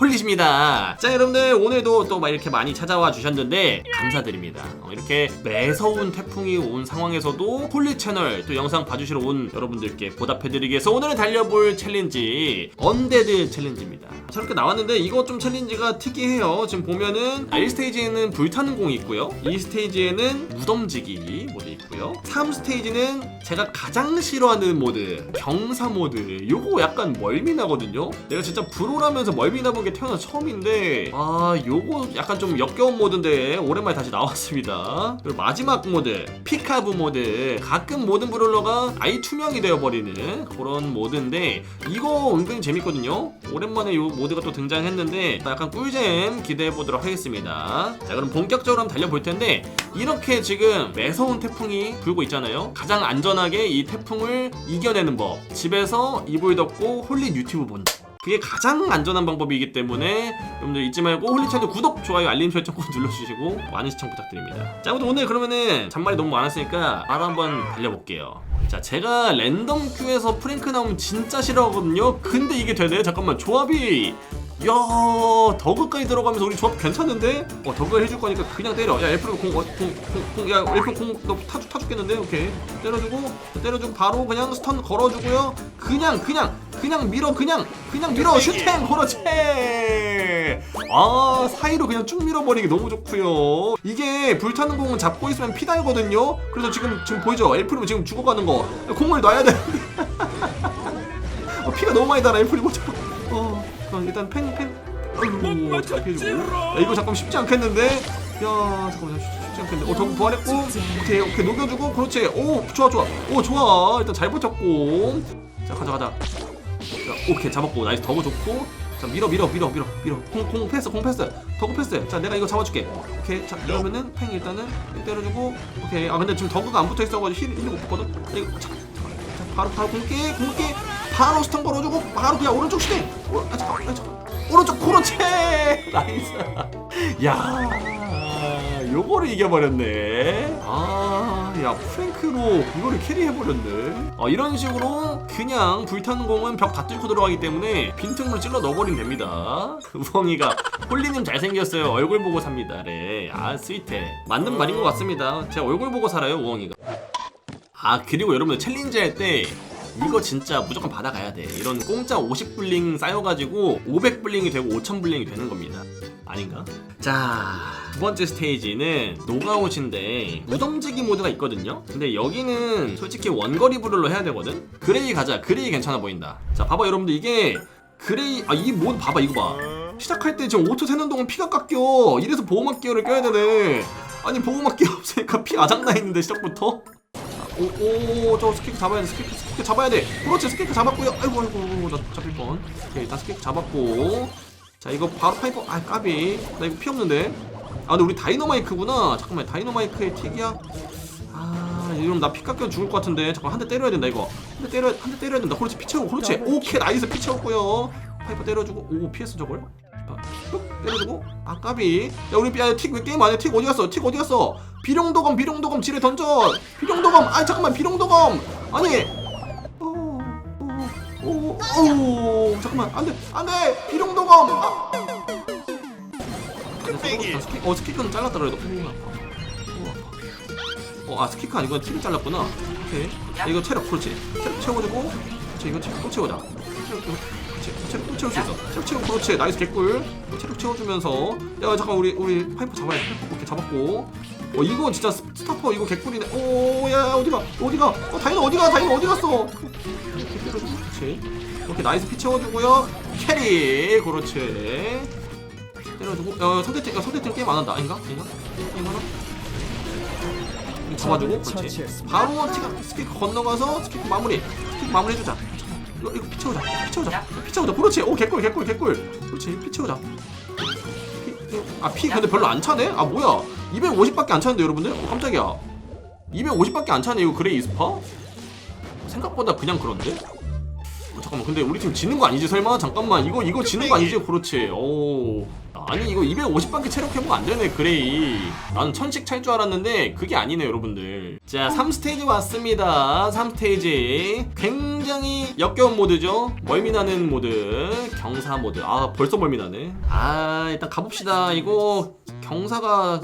홀릿입니다. 자 여러분들 오늘도 또 막 이렇게 많이 찾아와 주셨는데 감사드립니다. 어, 이렇게 매서운 태풍이 온 상황에서도 홀릿 채널 또 영상 봐주시러 온 여러분들께 보답해드리기 위해서 오늘 달려볼 챌린지 언데드 챌린지입니다. 저렇게 나왔는데 이거 좀 챌린지가 특이해요. 지금 보면은 1스테이지에는 불타는 공이 있고요. 2스테이지에는 무덤지기 모드 있고요. 3스테이지는 제가 가장 싫어하는 모드 경사 모드 요거 약간 멀미나거든요. 내가 진짜 프로라면서 멀미나본 게 태어나 처음인데 아 요거 약간 좀 역겨운 모드인데 오랜만에 다시 나왔습니다. 그리고 마지막 모드 피카브 모드 가끔 모든 브롤러가 아예 투명이 되어버리는 그런 모드인데 이거 은근히 재밌거든요. 오랜만에 요 모드가 또 등장했는데 약간 꿀잼 기대해 보도록 하겠습니다. 자 그럼 본격적으로 한번 달려볼 텐데 이렇게 지금 매서운 태풍이 불고 있잖아요. 가장 안전 하게 이 태풍을 이겨내는 법. 집에서 이불 덮고 홀린 유튜브 본다. 그게 가장 안전한 방법이기 때문에 여러분들 잊지 말고 홀리 채널 구독, 좋아요, 알림 설정 꼭 눌러주시고 많은 시청 부탁드립니다. 자, 아무튼 오늘 그러면은 잔말이 너무 많았으니까 바로 한번 달려볼게요. 자, 제가 랜덤 큐에서 프랭크 나오면 진짜 싫어하거든요. 근데 이게 되네? 잠깐만, 조합이 야 더그까지 들어가면서 우리 조합 괜찮은데? 어 더그 해줄 거니까 그냥 때려. 야 엘프로 공공공야 엘프로 공너 타주 타죽겠는데? 오케이. 때려주고 때려주고 바로 그냥 스턴 걸어주고요. 그냥 그냥 그냥 밀어 그냥 그냥 밀어. 슈팅 그렇지 아 사이로 그냥 쭉 밀어버리기 너무 좋고요. 이게 불타는 공은 잡고 있으면 피 달거든요. 그래서 지금 지금 보이죠? 엘프로 지금 죽어가는 거. 공을 놔야 되는데 어, 피가 너무 많이 달아 엘프리 보 자 어, 어 일단 펜 펜. 아이고 잘 피해주고. 야 이거 잠깐 쉽지 않겠는데. 야 잠깐만 쉽- 쉽지 않겠는데. 어 저거 부활했고. 오케이 오케이 녹여주고 그렇지. 오 좋아 좋아. 오 좋아. 일단 잘 버텼고. 자 가자 가자. 자, 오케이 잡았고 나이스 더고 좋고. 자 밀어 밀어 밀어 밀어 밀어 공 공 패스 공 패스 더고 패스 자 내가 이거 잡아줄게 오케이 자 이러면은 팽 일단은 때려주고 오케이 아 근데 지금 더그가 안 붙어있어가지고 힐, 봤거든 자, 이거 자, 자, 바로 바로 공기 공기 바로 스턴 걸어주고 바로 그냥 오른쪽 슈팅 오, 아, 잠깐. 오른쪽 그렇지 나이스 야 요거를 이겨버렸네. 아야 프랭크로 이거를 캐리해버렸네. 아 이런 식으로 그냥 불타는 공은 벽 다 뚫고 들어가기 때문에 빈틈을 찔러 넣어버리면 됩니다. 우엉이가 홀리님 잘생겼어요. 얼굴 보고 삽니다. 래아 스윗해. 맞는 말인 것 같습니다. 제가 얼굴 보고 살아요 우엉이가. 아 그리고 여러분들 챌린지 할 때 이거 진짜 무조건 받아가야 돼. 이런 공짜 50블링 쌓여가지고 500블링이 되고 5000블링이 되는 겁니다. 아닌가? 자 두 번째 스테이지는 노가웃인데 무덤지기 모드가 있거든요? 근데 여기는 솔직히 원거리 브롤로 해야 되거든? 그레이 가자. 그레이 괜찮아 보인다. 자 봐봐 여러분들. 이게 그레이 아 이 모드 봐봐 이거 봐. 시작할 때 지금 5초 세는 동안 피가 깎여. 이래서 보호막 기어를 껴야 되네. 아니 보호막 기어 없으니까 피 아작나 있는데 시작부터 오오 저 스케이크 잡아야 돼. 스케이크 스케이크 잡아야 돼. 그렇지 스케이크 잡았고요. 아이고 아이고 나 잡힐 뻔. 오케이 일단 스케이크 잡았고. 자 이거 바로 파이퍼. 아 까비. 나 이거 피 없는데. 아 근데 우리 다이너마이크구나. 잠깐만 다이너마이크의 틱이야? 아 이러면 나피 깎여 죽을 것 같은데. 잠깐 만대 때려야 된다 이거. 한 대 때려 한대 때려야 된다. 그렇지 피 채우고 그렇지. 오케이 나이스. 피 채웠고요. 파이퍼 때려주고. 오 피했어 저걸. 아, 뚝 때려주고. 아 까비. 야 우리 야, 틱 왜 게임 안해? 틱 어디 갔어? 틱 어디 갔어 비룡도검 비룡도검 지뢰 던져. 비룡도검 아 잠깐만 비룡도검. 아니. 오오오 잠깐만 안돼 안돼 비룡도검. 아. 자, 스키, 어 스키크는 잘랐다 그래도 오 아파 어아 스키크 아니고 틱을 잘랐구나. 오케이. 야, 이거 체력 그렇지 체력 채워주고 그렇지 이거 체력 또 채우자. 체력 또 그렇지 체력 또 채울 수 있어. 체력 채우고 그렇지. 나이스 개꿀. 체력 채워주면서. 야 잠깐 우리 우리 파이프 잡아야 돼. 파이프 이렇게 잡았고 어 이거 진짜 스- 스타퍼 이거 개꿀이네. 오야 어디가? 어디가? 어 다이너 어디가? 다이너 어디 갔어? 그렇지. 이렇게 나이스 피 채워주고요. 캐리 그렇지. 때려주고 어 상대팀 야 상대팀 게임 안 한다. 아닌가? 아닌가? 게임 하나? 이거 잡아주고 그렇지. 바로 스키크, 스키크 건너가서 스키크 마무리. 스키크 마무리 해주자. 이거 이거 피 채우자. 피 채우자. 피 채우자. 그렇지. 오 개꿀 개꿀 개꿀. 그렇지. 피 채우자. 아피 근데 별로 안 차네? 아 뭐야 250밖에 안 차는데 여러분들? 어, 깜짝이야. 250밖에 안 차네 이거 그레이 스파? 생각보다 그냥 그런데? 어, 잠깐만 근데 우리 팀 지는 거 아니지? 설마? 잠깐만 이거 이거 지는 거 아니지? 그렇지. 오. 아니 이거 250밖에 체력 회복 안 되네 그레이. 나는 천씩 찰 줄 알았는데 그게 아니네 여러분들. 자 3스테이지 왔습니다. 3스테이지. 굉장히 역겨운 모드죠. 멀미나는 모드. 경사 모드. 아 벌써 멀미나네. 아 일단 가봅시다. 이거 경사가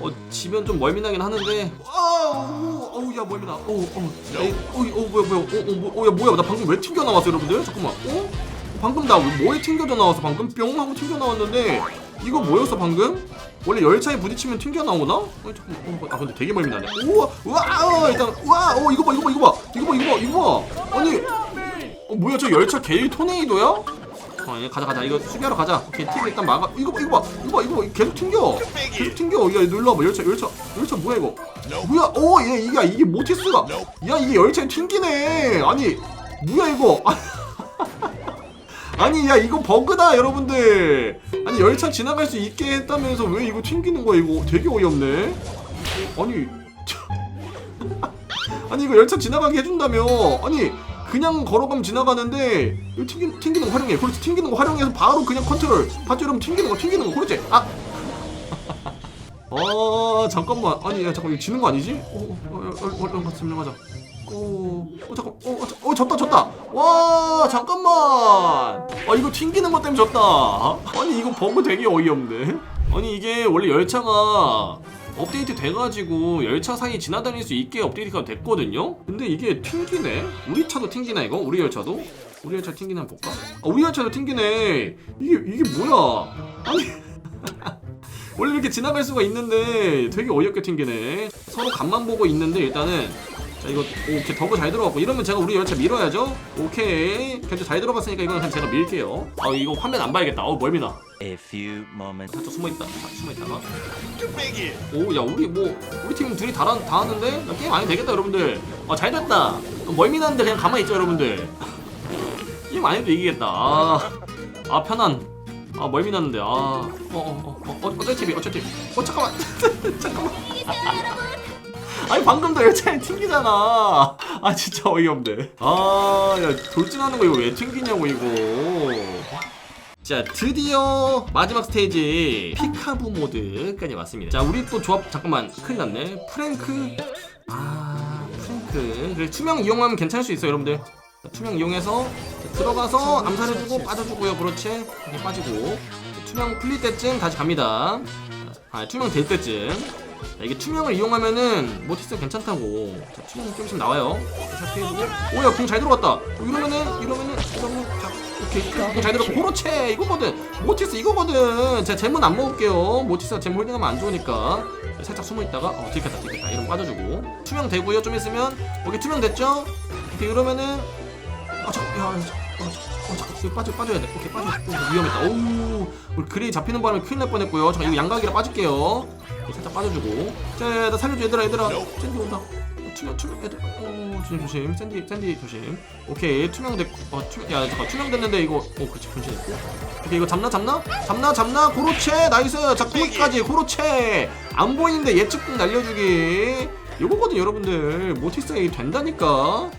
어 지면 좀 멀미나긴 하는데. 어우 야 멀미나. 어우 어우 에이, 어이, 어 뭐야 뭐야. 어, 어, 뭐, 어, 야 뭐야 나 방금 왜 튕겨 나왔어 여러분들? 잠깐만. 어? 방금 나 뭐에 튕겨져 나와서 방금 뿅 하고 튕겨 나왔는데 이거 뭐였어 방금? 원래 열차에 부딪히면 튕겨 나오나? 어. 어, 아 근데 되게 멀미 나네. 우와 우와 어, 일단 우와 어 이거 봐 이거 봐 이거 봐 이거 봐 이거 봐 이거 봐 아니 어 뭐야 저 열차 게일 토네이도야? 어 예, 가자 가자 이거 수비하러 가자. 오케이 팀 일단 막아. 이거 봐 이거 봐 이거 봐 이거 봐 계속 튕겨. 계속 튕겨. 야 눌러봐 열차 열차 열차 뭐야 이거? 뭐야? 어 얘 이게 이게 모티스가 야 이게 열차에 튕기네. 아니 뭐야 이거? 아니 야 이거 버그다 여러분들. 아니 열차 지나갈 수 있게 했다면서 왜 이거 튕기는 거야 이거? 되게 어이없네. 아니 아니 이거 열차 지나가게 해준다며. 아니 그냥 걸어가면 지나가는데 이거 튕기, 튕기는 거 활용해. 그렇지 튕기는 거 활용해서 바로 그냥 컨트롤. 봤죠 여러분 튕기는 거 튕기는 거 그렇지? 아! 어, 잠깐만. 아니, 야, 잠깐, 이거 지는 거 아니지? 어, 어, 어, 어, 어, 어, 같이 가자. 어, 어, 잠깐, 어, 어, 자- 어, 졌다, 졌다. 와, 잠깐만. 아, 이거 튕기는 것 때문에 졌다. 아니, 이거 버그 되게 어이없네. 아니, 이게 원래 열차가 업데이트 돼가지고 열차 사이 지나다닐 수 있게 업데이트가 됐거든요? 근데 이게 튕기네? 우리 차도 튕기나, 이거? 우리 열차도? 우리 열차 튕기나 볼까? 아, 우리 열차도 튕기네. 이게, 이게 뭐야? 아니. 원래 이렇게 지나갈 수가 있는데 되게 어이없게 튕기네 서로 간만 보고 있는데 일단은 자 이거 오케이. 더블 잘 들어갔고 이러면 제가 우리 열차 밀어야죠? 오케이. 견제 잘 들어갔으니까 이건 그냥 제가 밀게요. 아 이거 화면 안 봐야겠다. 어우 멀미나. A few moments. 살짝 숨어있다. 자, 숨어있다가. 오야 우리 뭐 우리 팀 둘이 다, 다 하는데? 나 게임 안 해도 되겠다 여러분들. 아 잘 됐다. 멀미나는데 그냥 가만히 있죠 여러분들. 게임 안 해도 이기겠다. 아, 아 편한. 아 멀미 났는데. 아어어어어 어, 어, 어, 어쩔 TV 어쩔 TV 어 잠깐만. 잠깐만 아니 방금도 열차에 튕기잖아. 아 진짜 어이없네. 아야 돌진하는 거 이거 왜 튕기냐고 이거. 자 드디어 마지막 스테이지 피카부 모드까지 왔습니다. 자 우리 또 조합 잠깐만 큰일 났네. 프랭크? 아 프랭크. 그래 투명 이용하면 괜찮을 수 있어요 여러분들. 자, 투명 이용해서 자, 들어가서 암살해주고 빠져주고요. 그렇지? 빠지고. 투명 풀릴 때쯤 다시 갑니다. 아 투명 될 때쯤 자, 이게 투명을 이용하면은 모티스 괜찮다고. 자 투명 좀 있으면 나와요. 자 피해주고 오야 궁 잘 들어갔다. 어, 이러면은 이러면은 이러면 자 오케이. 궁잘 들어갔고. 그렇지. 이거거든. 모티스 이거거든. 제가 재문 안 먹을게요. 모티스가 재문 홀딩하면 안 좋으니까. 살짝 숨어있다가 어 들켰다 들켰다. 이러면 빠져주고. 투명 되고요. 좀 있으면. 오케이 투명 됐죠? 오케이 이러면은. 아 잠깐 야 야, 자, 어, 자, 어, 잠깐 빠져 빠져야 돼. 오케이 빠져. 오, 위험했다. 오우 우리 그레이 잡히는 바람에 큰일 날 뻔했고요. 잠깐 이거 양각이라 빠질게요 살짝 빠져주고. 자나 살려줘 얘들아 얘들아. 샌디 온다. 어, 투명 투명 애들. 어 조심 조심. 샌디 샌디 조심. 오케이 투명 됐고 어 투명 야 잠깐 투명 됐는데 이거 어 그렇지 분신했고. 오케이 이거 잡나 잡나? 잡나 잡나? 고로체 나이스. 자 거기까지 고로체. 안 보이는데 예측국 날려주기. 요거거든 여러분들. 모티스가 된다니까.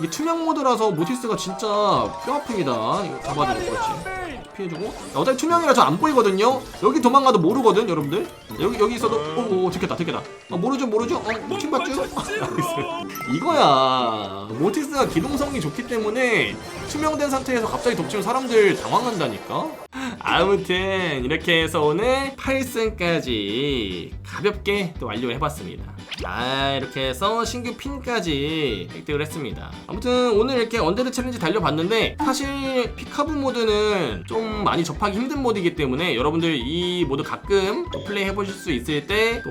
이게 투명 모드라서 모티스가 진짜 뼈아픕니다. 이거 잡아주고 그렇지 피해주고 야, 어차피 투명이라서 안 보이거든요. 여기 도망가도 모르거든 여러분들. 여기 여기 있어도 오오 들켰다 들켰다. 어, 모르죠 모르죠? 어팀 봤죠? 나이스. 이거야. 모티스가 기동성이 좋기 때문에 투명된 상태에서 갑자기 덮치면 사람들 당황한다니까? 아무튼 이렇게 해서 오늘 8승까지 가볍게 또 완료해봤습니다 아 이렇게 해서 신규 핀까지 획득을 했습니다. 아무튼 오늘 이렇게 언데드 챌린지 달려봤는데 사실 피카부 모드는 좀 많이 접하기 힘든 모드이기 때문에 여러분들 이 모드 가끔 또 플레이 해보실 수 있을 때 또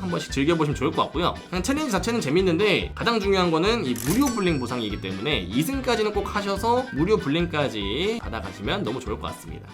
한 번씩 즐겨보시면 좋을 것 같고요. 그냥 챌린지 자체는 재밌는데 가장 중요한 거는 이 무료 블링 보상이기 때문에 2승까지는 꼭 하셔서 무료 블링까지 받아가시면 너무 좋을 것 같습니다